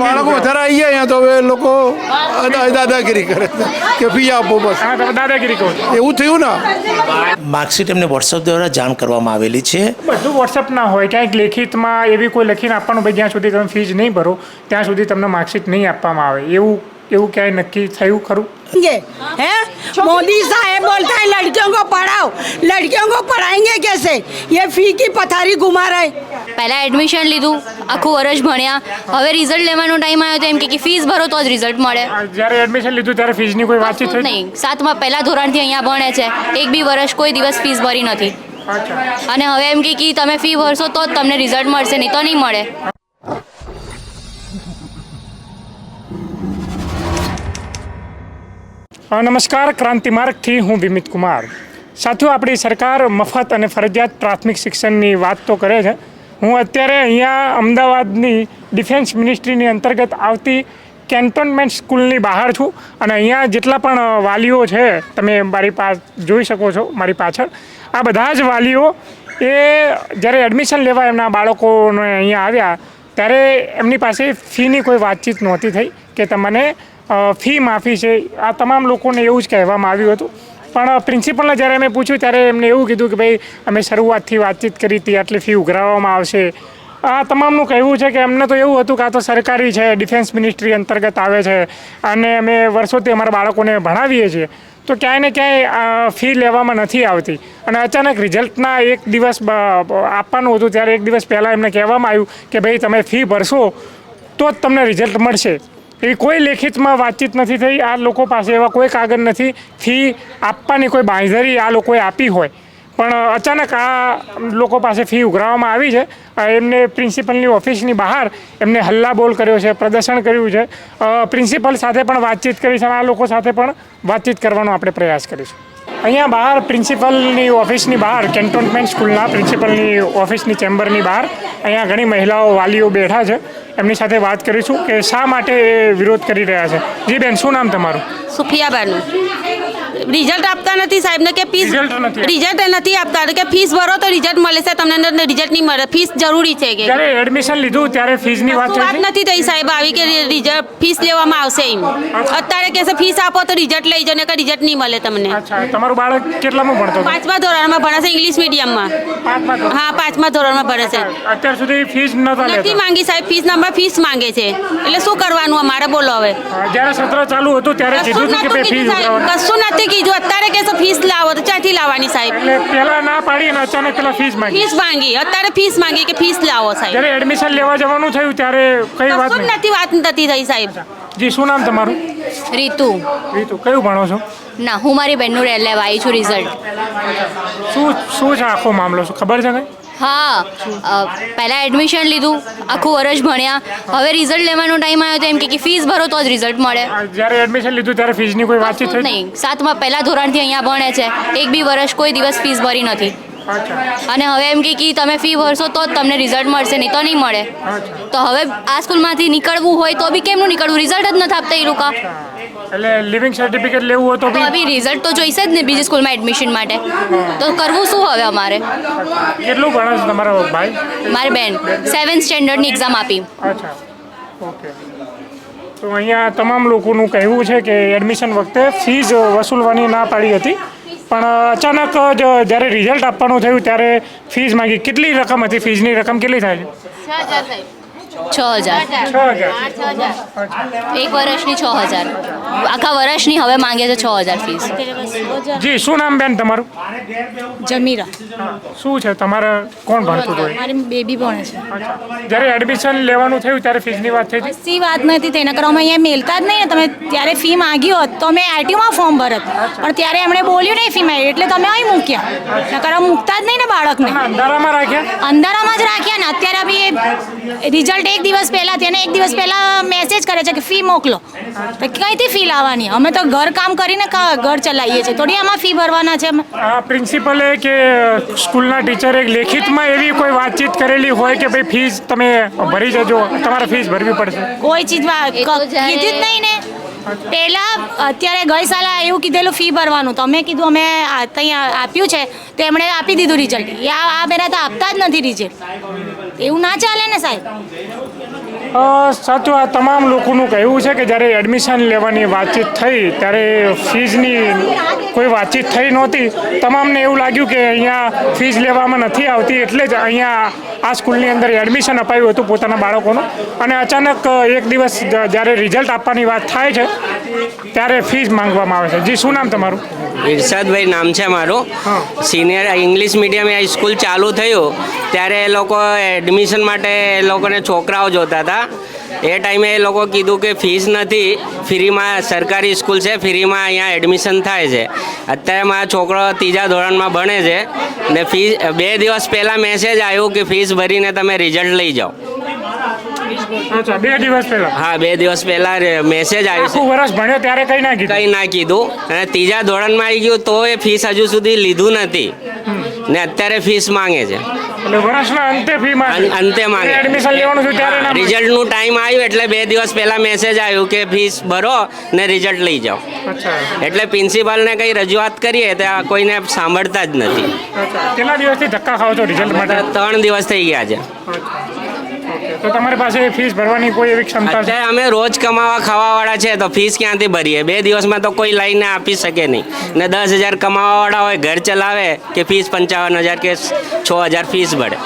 બાળકો વધારે આવી ગયા અહીંયા તો હવે લોકો દાદાગીરી કરે કે ફી આપો બસ. હા દાદાગીરી કહો. એવું થયું ને? માર્કશીટ એમને વોટ્સઅપ દ્વારા જાણ કરવામાં આવેલી છે. બધું વોટ્સઅપ ના હોય. ક્યાંક લેખિતમાં એવી કોઈ લખીને આપવાનું ભાઈ જ્યાં સુધી તમે ફીજ નહીં ભરો ત્યાં સુધી તમને માર્કશીટ નહીં આપવામાં આવે. એવું એવું ક્યાંય નક્કી થયું ખરું ये हैं मोदी साहब बोलता है लड़कियों को पढ़ाओ लड़कियों को पढ़ाएंगे कैसे ये फी की पथारी घुमा रहे પહેલાં એડમિશન લીધું આખું વર્ષ ભણ્યા હવે રિઝલ્ટ લેવાનો ટાઈમ આવ્યો તો એમ કે કે ફીસ ભરો તો જ રિઝલ્ટ મળે આ જ્યારે એડમિશન લીધું ત્યારે ફીસની કોઈ વાતચીત કશું જ થઈ નહીં સાતમા પહેલા ધોરણથી અહીંયા ભણે છે એક બી વર્ષ કોઈ દિવસ ફીસ ભરી નથી અચ્છા અને હવે એમ કે કે તમે ફી ભરશો તો જ તમને રિઝલ્ટ મળશે નહીં તો નહીં મળે નમસ્કાર, ક્રાંતિ માર્ગથી હું વિમિત કુમાર. સાથીઓ, આપણી સરકાર મફત અને ફરજિયાત પ્રાથમિક શિક્ષણની વાત તો કરે છે. હું અત્યારે અહીંયા અમદાવાદની ડિફેન્સ મિનિસ્ટ્રીની અંતર્ગત આવતી કેન્ટોનમેન્ટ સ્કૂલની બહાર છું અને અહીંયા જેટલા પણ વાલીઓ છે, તમે મારી પાસ જોઈ શકો છો, મારી પાછળ. આ બધા જ વાલીઓ એ જ્યારે એડમિશન લેવા એમના બાળકોને અહીંયા આવ્યા, ત્યારે એમની પાસે ફીની કોઈ વાતચીત નહોતી થઈ કે તમને ફી માફી છે, આ તમામ લોકોને એવું જ કહેવામાં આવ્યું હતું. પણ પ્રિન્સિપલને જ્યારે અમે પૂછ્યું, ત્યારે એમને એવું કીધું કે ભાઈ, અમે શરૂઆતથી વાતચીત કરી હતી, આટલી ફી ઉઘરાવવામાં આવશે. આ તમામનું કહેવું છે કે અમને તો એવું હતું કે આ તો સરકારી છે, ડિફેન્સ મિનિસ્ટ્રી અંતર્ગત આવે છે અને અમે વર્ષોથી અમારા બાળકોને ભણાવીએ છીએ. તો ક્યાંય ને ક્યાંય ફી લેવામાં નથી આવતી. અને અચાનક રિઝલ્ટના એક દિવસ આપવાનું હતું, ત્યારે એક દિવસ પહેલાં એમને કહેવામાં આવ્યું કે ભાઈ, તમે ફી ભરશો, તો જ તમને રિઝલ્ટ મળશે. એવી કોઈ લેખિતમાં વાતચીત નથી થઈ. આ લોકો પાસે એવા કોઈ કાગળ નથી. ફી આપવાની કોઈ બાંધરી આ લોકોએ આપી હોય. પણ અચાનક આ લોકો પાસે ફી ઉઘરાવવામાં આવી છે. એમને પ્રિન્સિપલની ઓફિસની બહાર એમને હલ્લાબોલ કર્યો છે, પ્રદર્શન કર્યું છે. પ્રિન્સિપલ સાથે પણ વાતચીત કરી છે અને આ લોકો સાથે પણ વાતચીત કરવાનો આપણે પ્રયાસ કરીશું. અહીંયા બહાર પ્રિન્સિપલની ઓફિસની બહાર, કેન્ટોનમેન્ટ સ્કૂલના પ્રિન્સિપલની ઓફિસની ચેમ્બરની બહાર અહીંયા ઘણી મહિલાઓ વાલીઓ બેઠા છે. એમની સાથે વાત કરીશું કે શા માટે વિરોધ કરી રહ્યા છે? જી બેન, શું નામ તમારું? સુફિયાબાનું. રિઝલ્ટ આપતા નથી સાહેબને કે ફીસ રિઝલ્ટ નથી આપતા. કે ફીસ ભરો તો રિઝલ્ટ મળે છે તમને રિઝલ્ટ નહીં મળે. ફીસ જરૂરી છે કે. જ્યારે એડમિશન લીધું ત્યારે ફીઝની વાત વાત નથી થઈ સાહેબ આવી કે રિઝલ્ટ ફીસ લેવામાં આવશે એમ. અત્યારે કહેશે ફીસ આપો તો રિઝલ્ટ લઈ જને કે રિઝલ્ટ નહીં મળે તમને. તમારું બાળક કેટલામાં ભણતો પાંચમા ધોરણમાં ભણે છે ઇંગ્લિશ મીડિયમમાં હા પાંચમા ધોરણમાં ભણે છે. અત્યાર સુધી ફીસ નથી માંગી સાહેબ ફીસ નંબર ફીસ માંગે છે. એટલે શું કરવાનું અમારે? બોલો હવે. જ્યારે સત્ર ચાલુ હતું ત્યારે કીધું કે ફીસ સાહેબ. કશું નથી કીધું અત્યારે કહેશે ફીસ લાવો તો ક્યાંથી લાવવાની સાહેબ? એટલે પેલા ના પાડી અને અચાનક પેલા ફીસ માંગી. ફીસ માંગી. અત્યારે ફીસ માંગી કે ફીસ લાવો સાહેબ? જ્યારે એડમિશન લેવા જવાનું થયું ત્યારે કઈ વાત કશું જ નથી વાત નથી થઈ સાહેબ. જી શું નામ તમારું? રીતુ. રીતુ કયું ભણો છો? ના હું મારી બહેનનું રેલ લેવા આવી છું રિઝલ્ટ શું શું છે આખો મામલો? શું ખબર છે કઈ? હા પહેલાં એડમિશન લીધું આખું વર્ષ ભણ્યા. હવે રિઝલ્ટ લેવાનો ટાઈમ આવ્યો તો એમ કે ફીસ ભરો તો જ રિઝલ્ટ મળે. જ્યારે એડમિશન લીધું ત્યારે ફીસની કોઈ વાતચીત નહીં. સાતમા પહેલા ધોરણથી અહીંયા ભણે છે. એક બી વર્ષ કોઈ દિવસ ફીસ ભરી નથી. અને હવે એમ કે કે તમે ફી ભરશો તો જ તમને રિઝલ્ટ મળશે નહીં તો નહીં મળે. તો હવે આ સ્કૂલમાંથી નીકળવું હોય તો બી કેમનું નીકળવું? રિઝલ્ટ જ નથી આપતા એ લોકો. એટલે લિવિંગ સર્ટિફિકેટ લેવું હોય તો બી રિઝલ્ટ તો જોઈશે જ ને બીજી સ્કૂલમાં એડમિશન માટે. તો કરવું શું હવે અમારે? કેટલું ભણે છે તમારો ભાઈ? મારી બેન. સેવન્થ સ્ટેન્ડર્ડની એક્ઝામ આપી. અચ્છા. ઓકે. તો અહીંયા તમામ લોકોનું કહેવું છે કે એડમિશન વખતે ફીઝ વસૂલવાની ના પાડી હતી. પણ અચાનક જ જ્યારે રિઝલ્ટ આપવાનું થયું ત્યારે ફીઝ માંગી. કેટલી રકમ હતી? ફીઝની રકમ કેટલી થાય છે? છ હજાર. એક વર્ષની છ હજાર. આખા વર્ષની હવે માંગે છે છ હજાર ફીસ જી શું નામ બેન તમારું? જમીરા. શું છે? તમારે કોણ ભણતું હતું? મારી બેબી ભણે છે. જ્યારે એડમિશન લેવાનું થયું ત્યારે ફીસની વાત થઈ સી વાત નથી તેના કરવા અમે અહીંયા મેલતા જ નહીં તમે ત્યારે ફી માંગી હોત તો અમે આરટીઓમાં ફોર્મ ભરત પણ ત્યારે એમણે બોલ્યું નહીં ફી માંગી. એટલે તમે અહીં મૂક્યા. નકર મૂકતા જ નહીં ને બાળકને. અંધારામાં રાખ્યા? અંધારામાં જ રાખ્યા ને. અત્યારે બી રિઝલ્ટ એક દિવસ પહેલા તેને એક દિવસ પહેલા મેસેજ કરે છે કે ફી મોકલો. તો કઈથી ફી લાવવાની? અમે તો ઘર કામ કરીને ઘર ચલાવીએ છીએ. થોડી આમાં ફી ભરવાના છે અમે આ પ્રિન્સિપલે કે સ્કૂલના ટીચરે લેખિતમાં એવી કોઈ વાતચીત કરેલી હોય કે ભાઈ ફીસ તમે ભરી જજો તમારે ફીસ ભરવી પડશે. કોઈ ચીજ વા- એ તો ક- જ્યારે- કીધું જ નહીં ને. પેલા અત્યારે ગઈ સાલે એવું કીધેલું ફી ભરવાનું. તો અમે કીધું અમે ત્યાં આપ્યું છે તો એમણે આપી દીધું રિઝલ્ટ આ આ પહેલાં તો આપતા જ નથી રિઝલ્ટ એવું ના ચાલે ને સાહેબ? સાચું આ તમામ લોકોનું કહેવું છે કે જ્યારે એડમિશન લેવાની વાતચીત થઈ, ત્યારે ફીઝની કોઈ વાતચીત થઈ નહોતી. તમામને એવું લાગ્યું કે અહીંયા ફીઝ લેવામાં નથી આવતી એટલે જ અહીંયા આ સ્કૂલની અંદર એડમિશન અપાયું હતું પોતાના બાળકોનું. અને અચાનક એક દિવસ જ્યારે રિઝલ્ટ આપવાની વાત થાય છે ત્યારે ફીઝ માંગવામાં આવે છે. જી શું નામ તમારું? ઇરશાદભાઈ નામ છે મારું. સિનિયર ઇંગ્લિશ મીડિયમ સ્કૂલ ચાલુ થયું ત્યારે એ લોકો એડમિશન માટે એ લોકોને છોકરાઓ જોતા હતા. એ ટાઈમે એ લોકો કીધું કે ફીસ નથી ફ્રીમાં સરકારી સ્કૂલ છે ફ્રીમાં અહીંયા એડમિશન થાય છે. અત્યારે મારા છોકરો ત્રીજા ધોરણમાં ભણે છે ને ફીસ બે દિવસ પહેલાં મેસેજ આવ્યો કે ફીસ ભરીને તમે રિઝલ્ટ લઈ જાઓ. અચ્છા બે દિવસ પહેલા? હા બે દિવસ પહેલાં મેસેજ આવ્યો છે. વર્ષ ભણ્યો ત્યારે કઈ ના કીધું? કંઈ ના કીધું. અને ત્રીજા ધોરણમાં આવી ગયું તો એ ફીસ હજુ સુધી લીધું નથી. ને અત્યારે ફીસ માંગે છે. એટલે વર્ષના અંતે ફી માંગે. અંતે માંગે. એડમિશન લેવાનું છે ત્યારે ના ટાઈમ આવ્યું એટલે બે દિવસ પહેલા મેસેજ આવ્યું કે ફીસ ભરો ને રિઝલ્ટ લઈ જાઓ. એટલે એટલે પ્રિન્સિપાલને કંઈ રજૂઆત કરીએ તો આ કોઈને સાંભળતા જ નથી. કેટલા દિવસથી ધક્કા ખાવ છો રિઝલ્ટ માટે? ત્રણ દિવસ થઈ ગયા છે. તો તમારી પાસે ફીસ ભરવાની કોઈ એવી ક્ષમતા છે? અમે રોજ કમાવા ખાવાવાળા છે તો ફીસ ક્યાંથી ભરીએ? બે દિવસમાં તો કોઈ લઈને આપી શકે નહીં. ને દસ હજાર કમાવાવાળા હોય ઘર ચલાવે કે ફીસ પંચાવન હજાર કે છ હજાર ફીસ ભરે.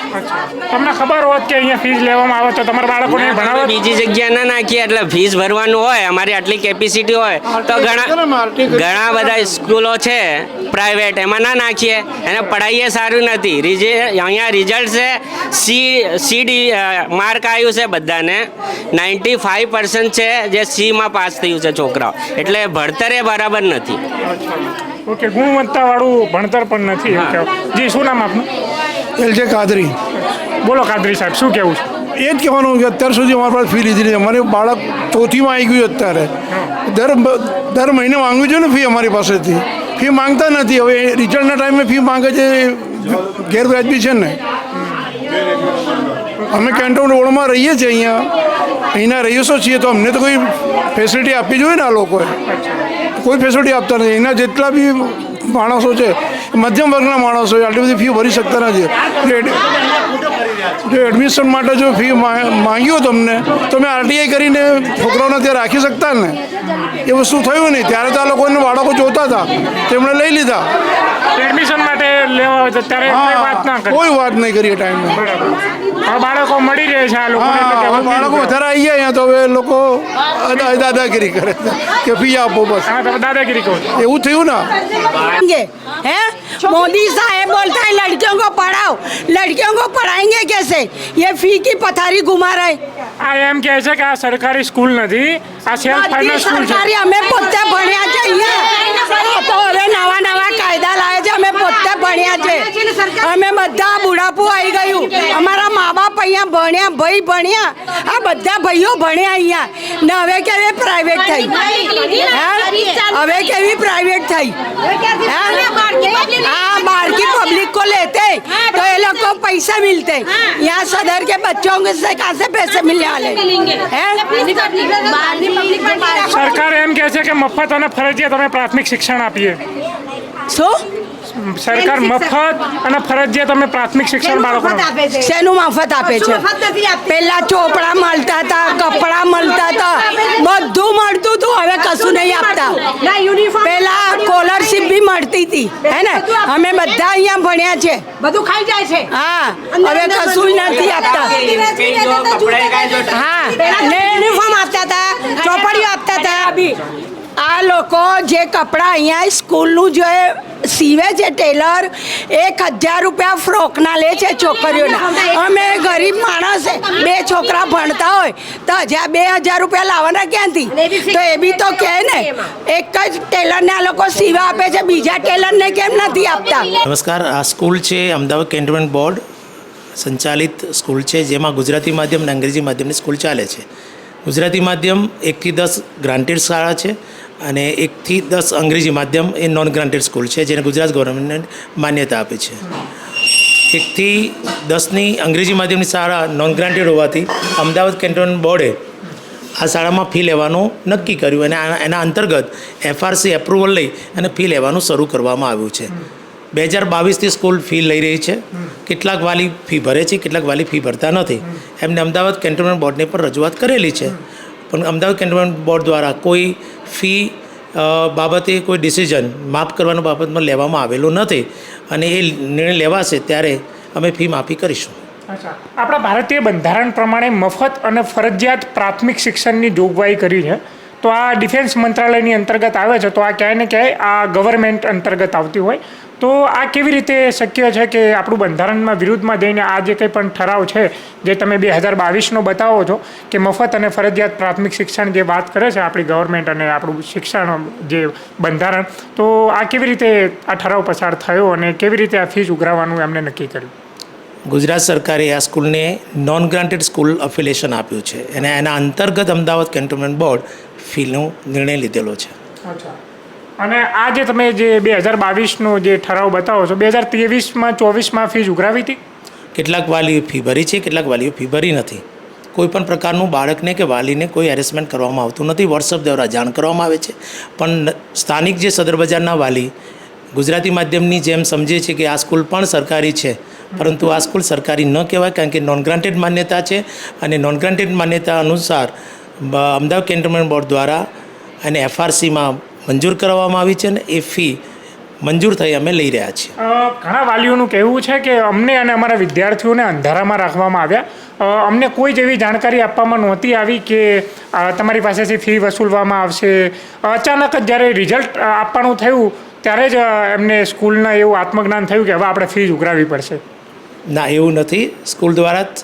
તમને ખબર હોત કે અહીંયા ફીસ લેવામાં આવે તો તમારા બાળકોને ભણાવો બીજી જગ્યા ના નાખીએ એટલે ફીસ ભરવાનું હોય અમારી આટલી કેપેસિટી હોય. તો ઘણા ઘણા બધા સ્કૂલો છે પ્રાઇવેટ એમાં ના નાખીએ. એને પઢાઈએ સારું નથી. અહીંયા રિઝલ્ટ છે સી સી ડી માર્ક આવ્યું છે બધાને. નાઇન્ટી ફાઇવ પર્સન્ટ છે જે સીમાં પાસ થયું છે છોકરાઓ. એટલે ભણતર એ બરાબર નથી. ઓકે ગુણવત્તા વાળું ભણતર પણ નથી જી શું નામ આપનું? એલ છે કાદરી. બોલો કાદરી સાહેબ શું કેવું છે? એ જ કહેવાનું કે અત્યાર સુધી અમારા પાસે ફી લીધી નથી. અમારે બાળક ચોથીમાં આવી ગયું અત્યારે. દર દર મહિને માંગવું છે ને ફી અમારી પાસેથી. ફી માંગતા નથી. હવે રિઝલ્ટના ટાઈમે ફી માંગે છે ગેરવ્યાજબી છે ને. અમે કેન્ટોન રોડમાં રહીએ છીએ અહીંયા. અહીંના રહીશો છીએ તો અમને તો કોઈ ફેસિલિટી આપવી જોઈએ ને આ લોકોએ. કોઈ ફેસિલિટી આપતા નથી. એના જેટલા બી માણસો છે, મધ્યમ વર્ગના માણસો છે, આટલી બધી ફી ભરી શકતા નથી. જો એડમિશન માટે જો ફી માંગ્યું તમને, તો મેં આરટીઆઈ કરીને છોકરાઓને ત્યાં રાખી શકતા ને. એ વસ્તુ થયું નહીં. ત્યારે તો આ લોકોને બાળકો જોતા હતા. તેમણે લઈ લીધા. એડમિશન માટે લેવા હોય તો ત્યારે વાત ના કરી. કોઈ વાત નહીં કરીએ ટાઈમ બરાબર. બાળકો મળી રહે છે આ લોકો બાળકો વધારે આવી જાય અહીંયા તો હવે લોકો દાદાગીરી કરે કે ફી આપો બસ. દાદાગીરી કહો એવું થયું ને? मोदी साहब बोलता है लड़कियों को पढ़ाओ लड़कियों को पढ़ाएंगे कैसे ये फी की पथारी घुमा रहे આ એમ કહે છે કે આ સરકારી સ્કૂલ નથી આ સેલ્ફ બધી ફાઇનાન્સ સ્કૂલ છે સરકારી અમે પોતે ભણ્યા છે અહીંયા તો હવે નવા નવા કાયદા લાવે છે અમે પોતે ભણ્યા છે અમે બધા બુઢાપું આવી ગયું અમારા મા બાપ અહીંયા ભણ્યા ભાઈ ભણ્યા આ બધા ભાઈઓ ભણ્યા અહીંયા ને હવે કેવી પ્રાઇવેટ થઈ હે? હવે કેવી પ્રાઇવેટ થઈ હે? हाँ बाहर की पब्लिक को लेते तो ये लोग को पैसा मिलते यहाँ सदर के बच्चों के से कहाँ से पैसे मिलने वाले हैं સરકાર એમ કહે છે કે મફત અને ફરજિયાત અમે પ્રાથમિક શિક્ષણ આપીએ શું સરકાર મફત અને ફરજિયાત અમે પ્રાથમિક શિક્ષણ બાળકો શેનું મફત આપે છે? પેલા ચોપડા મળતા હતા કપડા મળતા હતા. બધું મળતું હતું હવે કશું નહીં આપતા. પેલા સ્કોલરશીપ બી મળતી હતી હે ને? અમે બધા અહીંયા ભણ્યા છે. બધું ખાઈ જાય છે. હા હવે કશું નથી આપતા. હા ને યુનિફોર્મ આપતા હતા ચોપડીઓ આપતા હતા. આ લોકો જે કપડાં અહીંયા સ્કૂલનું જે સીવે છે ટેલર એક હજાર રૂપિયા ફ્રોકના લે છે છોકરીઓના. અમે ગરીબ માણસ બે છોકરા ભણતા હોય તો હજાર બે હજાર રૂપિયા લાવવાના ક્યાંથી? તો એ બી તો કહે ને એક જ ટેલરને આ લોકો સીવા આપે છે બીજા ટેલરને કેમ નથી આપતા? નમસ્કાર આ સ્કૂલ છે અમદાવાદ કેન્ટમેન્ટ બોર્ડ. સંચાલિત સ્કૂલ છે જેમાં ગુજરાતી માધ્યમ અને અંગ્રેજી માધ્યમની સ્કૂલ ચાલે છે. ગુજરાતી માધ્યમ એકથી દસ ગ્રાન્ટેડ શાળા છે. અને એકથી દસ અંગ્રેજી માધ્યમ એ નોન ગ્રાન્ટેડ સ્કૂલ છે, જેને ગુજરાત ગવર્મેન્ટ માન્યતા આપે છે. એકથી દસની અંગ્રેજી માધ્યમની શાળા નોન ગ્રાન્ટેડ હોવાથી અમદાવાદ કેન્ટોન બોર્ડે આ શાળામાં ફી લેવાનું નક્કી કર્યું અને એના અંતર્ગત એફઆરસી એપ્રુવલ લઈ અને ફી લેવાનું શરૂ કરવામાં આવ્યું છે. બે હજાર બાવીસથી સ્કૂલ ફી લઈ રહી છે. કેટલાક વાલી ફી ભરે છે, કેટલાક વાલી ફી ભરતા નથી. એમને અમદાવાદ કેન્ટોનમેન્ટ બોર્ડને પણ રજૂઆત કરેલી છે. પણ અમદાવાદ કેન્ટોનમેન્ટ બોર્ડ દ્વારા કોઈ ફી બાબતે કોઈ ડિસિઝન માફ કરવાનું બાબતમાં લેવામાં આવેલું નથી અને એ નિર્ણય લેવાશે ત્યારે અમે ફી માફી કરીશું. આપણા ભારતીય બંધારણ પ્રમાણે મફત અને ફરજિયાત પ્રાથમિક શિક્ષણની જોગવાઈ કરી છે. તો આ ડિફેન્સ મંત્રાલયની અંતર્ગત આવે છે. તો આ ક્યાંય ને ક્યાંય આ ગવર્મેન્ટ અંતર્ગત આવતી હોય. તો આ કેવી રીતે શક્ય છે કે આપણું બંધારણમાં વિરુદ્ધમાં જઈને આ જે કંઈ પણ ઠરાવ છે જે તમે બે હજાર બાવીસનો બતાવો છો કે મફત અને ફરજિયાત પ્રાથમિક શિક્ષણ જે વાત કરે છે આપણી ગવર્મેન્ટ અને આપણું શિક્ષણ જે બંધારણ તો આ કેવી રીતે આ ઠરાવ પસાર થયો અને કેવી રીતે આ ફીસ ઉઘરાવવાનું એમને નક્કી કર્યું? ગુજરાત સરકારે આ સ્કૂલને નોન ગ્રાન્ટેડ સ્કૂલ અફિલિએશન આપ્યું છે. અને એના અંતર્ગત અમદાવાદ કેન્ટોનમેન્ટ બોર્ડ ફીનો નિર્ણય લીધેલો છે. અચ્છા. અને આ જે તમે જે બે હજાર બાવીસનો જે ઠરાવ બતાવો છો, બે હજાર ત્રેવીસમાં, ચોવીસમાં ફી ઉઘરાવી હતી? કેટલાક વાલીઓ ફી ભરી છે, કેટલાક વાલીઓ ફી ભરી નથી. કોઈ પણ પ્રકારનું બાળકને કે વાલીને કોઈ હેરેસમેન્ટ કરવામાં આવતું નથી. વોટ્સઅપ દ્વારા જાણ કરવામાં આવે છે. પણ સ્થાનિક જે સદર બજારના વાલી ગુજરાતી માધ્યમની જેમ સમજે છે કે આ સ્કૂલ પણ સરકારી છે. પરંતુ આ સ્કૂલ સરકારી ન કહેવાય કારણ કે નોન ગ્રાન્ટેડ માન્યતા છે અને નોન ગ્રાન્ટેડ માન્યતા અનુસાર અમદાવાદ કેન્ટોનમેન્ટ બોર્ડ દ્વારા અને એફઆરસીમાં મંજૂર કરવામાં આવી છે અને એ ફી મંજૂર થઈ અમે લઈ રહ્યા છીએ. ઘણા વાલીઓનું કહેવું છે કે અમને અને અમારા વિદ્યાર્થીઓને અંધારામાં રાખવામાં આવ્યા. અમને કોઈ જ એવી જાણકારી આપવામાં નહોતી આવી કે તમારી પાસેથી ફી વસૂલવામાં આવશે. અચાનક જ જ્યારે રિઝલ્ટ આપવાનું થયું ત્યારે જ એમને સ્કૂલના એવું આત્મજ્ઞાન થયું કે હવે આપણે ફીસ ઉઘરાવી પડશે. ના એવું નથી. સ્કૂલ દ્વારા જ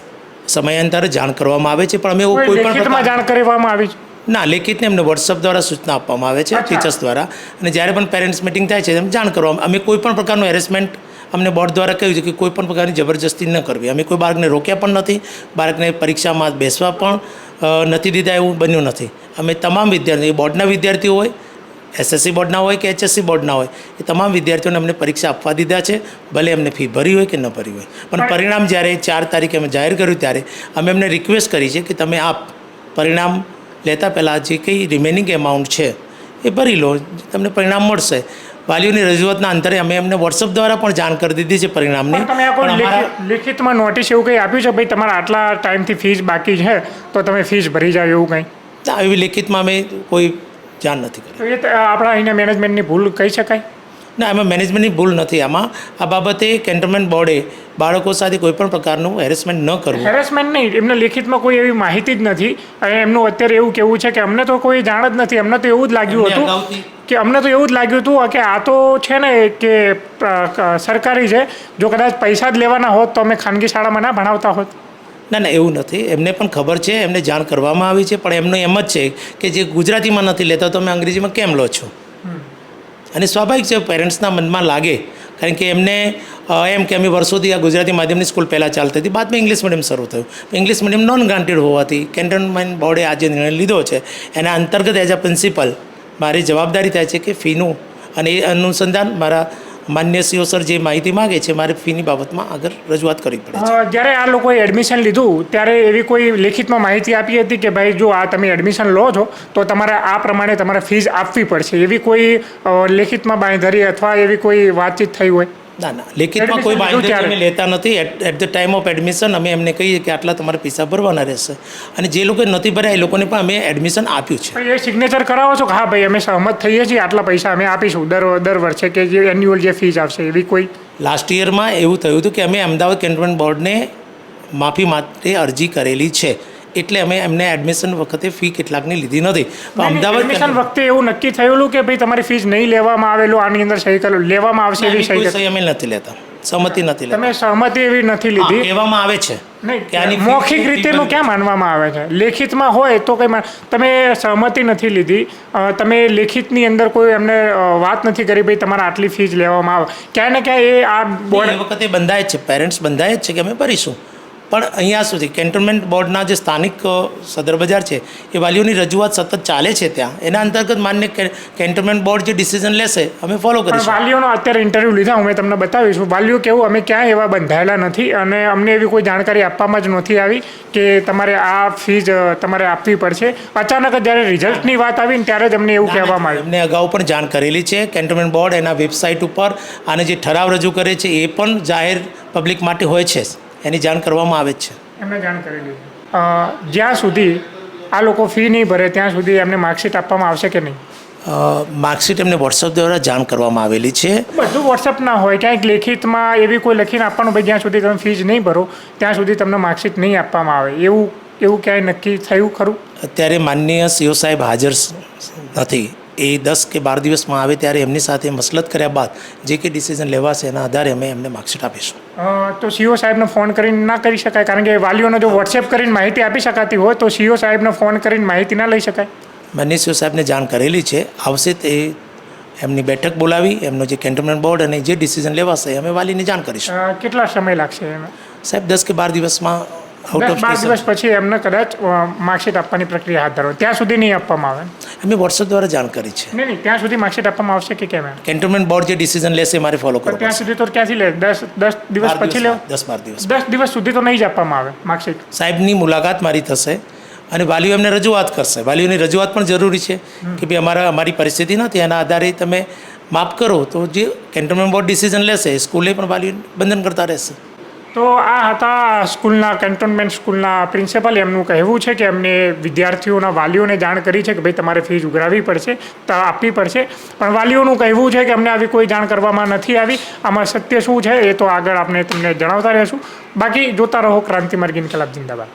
સમયાંતરે જાણ કરવામાં આવે છે પણ અમે એવું કોઈ પણ જાણ કરવામાં આવી છે? ના લેખિતને એમને વોટ્સઅપ દ્વારા સૂચના આપવામાં આવે છે ટીચર્સ દ્વારા. અને જ્યારે પણ પેરેન્ટ્સ મિટિંગ થાય છે એમ જાણ કરવામાં અમે કોઈ પણ પ્રકારનું હેરેસમેન્ટ અમને બોર્ડ દ્વારા કહ્યું છે કે કોઈ પણ પ્રકારની જબરજસ્તી ન કરવી. અમે કોઈ બાળકને રોક્યા પણ નથી. બાળકને પરીક્ષામાં બેસવા પણ નથી દીધા એવું બન્યું નથી. અમે તમામ વિદ્યાર્થીઓ બોર્ડના વિદ્યાર્થીઓ હોય એસએસસી બોર્ડના હોય કે એચએસસી બોર્ડના હોય એ તમામ વિદ્યાર્થીઓને અમને પરીક્ષા આપવા દીધા છે. ભલે એમને ફી ભરી હોય કે ન ભરી હોય. પણ પરિણામ જ્યારે ચાર તારીખે અમે જાહેર કર્યું ત્યારે અમે એમને રિક્વેસ્ટ કરી છે કે તમે આપ પરિણામ લેતા પહેલાં જે કંઈ રિમેનિંગ એમાઉન્ટ છે એ ભરી લો તમને પરિણામ મળશે. વાલીઓની રજૂઆતના અંતરે અમે એમને વોટ્સઅપ દ્વારા પણ જાણ કરી દીધી છે પરિણામની. લેખિતમાં નોટિસ એવું કંઈ આપ્યું છે? ભાઈ તમારા આટલા ટાઈમથી ફીસ બાકી છે તો તમે ફીસ ભરી જાવ એવું કંઈ? એવી લિખિતમાં અમે કોઈ જાણ નથી કરી. આપણા અહીંના મેનેજમેન્ટની ભૂલ કહી શકાય. ના એમાં મેનેજમેન્ટની ભૂલ નથી. આમાં આ બાબતે કેન્ટોનમેન્ટ બોર્ડે બાળકો સાથે કોઈ પણ પ્રકારનું હેરેસમેન્ટ ન કરવું. હેરેસમેન્ટ નહીં એમને લેખિતમાં કોઈ એવી માહિતી જ નથી. અને એમનું અત્યારે એવું કેવું છે કે અમને તો કોઈ જાણ જ નથી. અમને તો એવું જ લાગ્યું હતું કે અમને તો એવું જ લાગ્યું હતું કે આ તો છે ને કે સરકારી છે. જો કદાચ પૈસા જ લેવાના હોત તો અમે ખાનગી શાળામાં ના ભણાવતા હોત. ના ના એવું નથી. એમને પણ ખબર છે એમને જાણ કરવામાં આવી છે. પણ એમનું એમ જ છે કે જે ગુજરાતીમાં નથી લેતા તો તમે અંગ્રેજીમાં કેમ લો છો? અને સ્વાભાવિક છે પેરેન્ટ્સના મનમાં લાગે. કારણ કે એમને એમ કે અમે વર્ષોથી આ ગુજરાતી માધ્યમની સ્કૂલ પહેલાં ચાલતી હતી. બાદમાં ઇંગ્લિશ મીડિયમ શરૂ થયું. ઇંગ્લિશ મીડિયમ નોન ગ્રાન્ટેડ હોવાથી કેન્ટોનમેન્ટ બોર્ડે આ જે નિર્ણય લીધો છે. એના અંતર્ગત એઝ અ પ્રિન્સિપલ મારી જવાબદારી થાય છે કે ફીનું અને એ અનુસંધાન મારા માન્ય સીઓ સર જે માહિતી માગે છે, મારે ફીની બાબતમાં આગળ રજૂઆત કરવી પડે છે. જ્યારે આ લોકોએ એડમિશન લીધું, ત્યારે એવી કોઈ લેખિતમાં માહિતી આપી હતી કે ભાઈ જો આ તમે એડમિશન લો છો, તો તમારે આ પ્રમાણે તમારે ફીસ આપવી પડશે? એવી કોઈ લેખિતમાં બાંયધરી અથવા એવી કોઈ વાતચીત થઈ હોય? ના ના. લેખિતમાં કોઈ Admission અમે લેતા નથી. At the time of admission અમે એમને કહીએ કે આટલા તમારે પૈસા ભરવાના રહેશે. અને જે લોકો નથી ભર્યા એ લોકોને પણ અમે એડમિશન આપ્યું છે. એ સિગ્નેચર કરાવો છો કે હા ભાઈ અમે સહમત થઈએ છીએ આટલા પૈસા અમે આપીશું દર દર વર્ષે કે જે એન્યુઅલ જે ફીસ આવશે એવી કોઈ? લાસ્ટ યરમાં એવું થયું હતું કે અમે અમદાવાદ કેન્ટોનમેન્ટ બોર્ડને માફી માટે અરજી કરેલી છે. એટલે અમે એમને એડમિશન વખતે ફી કેટલાકની લીધી નથી પણ અમદાવાદ એડમિશન વખતે એવું નક્કી થયેલું કે ભાઈ તમારી ફીસ નહીં લેવામાં આવેલું આની અંદર સહી કરેલું લેવામાં આવશે એવી સહી અમે નથી લેતા. સહમતિ નથી લેતા. તમે સહમતિ એવી નથી લીધી. કહેવામાં આવે છે મૌખિક રીતેનું ક્યાં માનવામાં આવે છે? લેખિતમાં હોય તો કંઈ તમે સહમતિ નથી લીધી. તમે લેખિતની અંદર કોઈ એમને વાત નથી કરી ભાઈ તમારે આટલી ફીસ લેવામાં આવે. ક્યાંય ને ક્યાંય એ આ બોર્ડ વખતે બંધાય છે. પેરેન્ટ્સ બંધાય જ છે કે અમે ભરીશું. પણ અહીંયા સુધી કેન્ટોનમેન્ટ બોર્ડના જે સ્થાનિક સદર બજાર છે એ વાલીઓની રજૂઆત સતત ચાલે છે ત્યાં. એના અંતર્ગત માન્ય કે- કેન્ટોનમેન્ટ બોર્ડ જે ડિસિઝન લેશે અમે ફોલો કરીશું. વાલીઓનો અત્યારે ઇન્ટરવ્યૂ લીધા અમે તમને બતાવીશું. વાલીઓ કેવું અમે ક્યાંય એવા બંધાયેલા નથી અને અમને એવી કોઈ જાણકારી આપવામાં જ નથી આવી કે તમારે આ ફીઝ તમારે આપવી પડશે. અચાનક જ્યારે રિઝલ્ટની વાત આવી ને ત્યારે જ અમને એવું કહેવામાં આવ્યું. અમને અગાઉ પણ જાણ કરેલી છે. કેન્ટોનમેન્ટ બોર્ડ એના વેબસાઇટ ઉપર આને જે ઠરાવ રજૂ કરે છે એ પણ જાહેર પબ્લિક માટે હોય છે. એની જાણ કરવામાં આવે જ છે. એમને જાણ કરેલી જ્યાં સુધી આ લોકો ફી નહીં ભરે ત્યાં સુધી એમને માર્કશીટ આપવામાં આવશે કે નહીં? માર્કશીટ એમને વોટ્સઅપ દ્વારા જાણ કરવામાં આવેલી છે. બધું વોટ્સઅપ ના હોય ક્યાંક લેખિતમાં એવી કોઈ લખીને આપવાનું ભાઈ જ્યાં સુધી તમે ફીજ નહીં ભરો ત્યાં સુધી તમને માર્કશીટ નહીં આપવામાં આવે. એવું એવું ક્યાંય નક્કી થયું ખરું? અત્યારે માનનીય સીઓ સાહેબ હાજર નથી. એ દસ કે બાર દિવસમાં આવે ત્યારે એમની સાથે મસલત કર્યા બાદ જે કે ડિસિઝન લેવાશે એના આધારે અમે એમને માર્કશીટ આપીશું. તો સીઓ સાહેબને ફોન કરીને ના કરી શકાય કારણ કે વાલીઓને જો વોટ્સએપ કરીને માહિતી આપી શકાતી હોય તો સીઓ સાહેબને ફોન કરીને માહિતી ના લઈ શકાય. મેં સીઓ સાહેબને જાણ કરેલી છે. આવશે તે એમની બેઠક બોલાવી એમનો જે કેન્ટોનમેન્ટ બોર્ડ અને જે ડિસિઝન લેવાશે અમે વાલીને જાણ કરીશું. કેટલા સમય લાગશે સાહેબ દસ કે બાર દિવસમાં દસ બાર દિવસ પછી એમને કદાચ માર્કશીટ આપવાની પ્રક્રિયા હાથ ધરો ત્યાં સુધી નહીં આપવામાં આવે. અમે વોટ્સઅપ દ્વારા જાણ કરી છે. નહીં નહીં ત્યાં સુધી માર્કશીટ આપવામાં આવશે કે કેમ કેન્ટોનમેન્ટ બોર્ડ જે ડિસિઝન લેશે મારે ફોલો કરો ત્યાં સુધી તો ક્યાંથી લે? દસ દસ દિવસ પછી લેવો? દસ બાર દિવસ દસ દિવસ સુધી તો નહીં જ આપવામાં આવે માર્કશીટ. સાહેબની મુલાકાત મારી થશે અને વાલીઓ એમને રજૂઆત કરશે. વાલીઓની રજૂઆત પણ જરૂરી છે કે ભાઈ અમારા અમારી પરિસ્થિતિ નથી. એના આધારે તમે માફ કરો તો જે કેન્ટોનમેન્ટ બોર્ડ ડિસિઝન લેશે સ્કૂલે પણ વાલીઓ બંધન કરતા રહેશે. તો આ હતા સ્કૂલના કેન્ટોનમેન્ટ સ્કૂલના પ્રિન્સિપલ. એમનું કહેવું છે કે એમને વિદ્યાર્થીઓના વાલીઓને જાણ કરી છે કે ભાઈ તમારે ફીસ ઉઘરાવવી પડશે, તો, આપવી પડશે. પણ વાલીઓનું કહેવું છે કે અમને આવી કોઈ જાણ કરવામાં નથી આવી. આમાં સત્ય શું છે એ તો આગળ આપણે તમને જણાવતા રહેશું. બાકી જોતા રહો ક્રાંતિ માર્ગ ઇન્કલાબ જિંદાબાદ.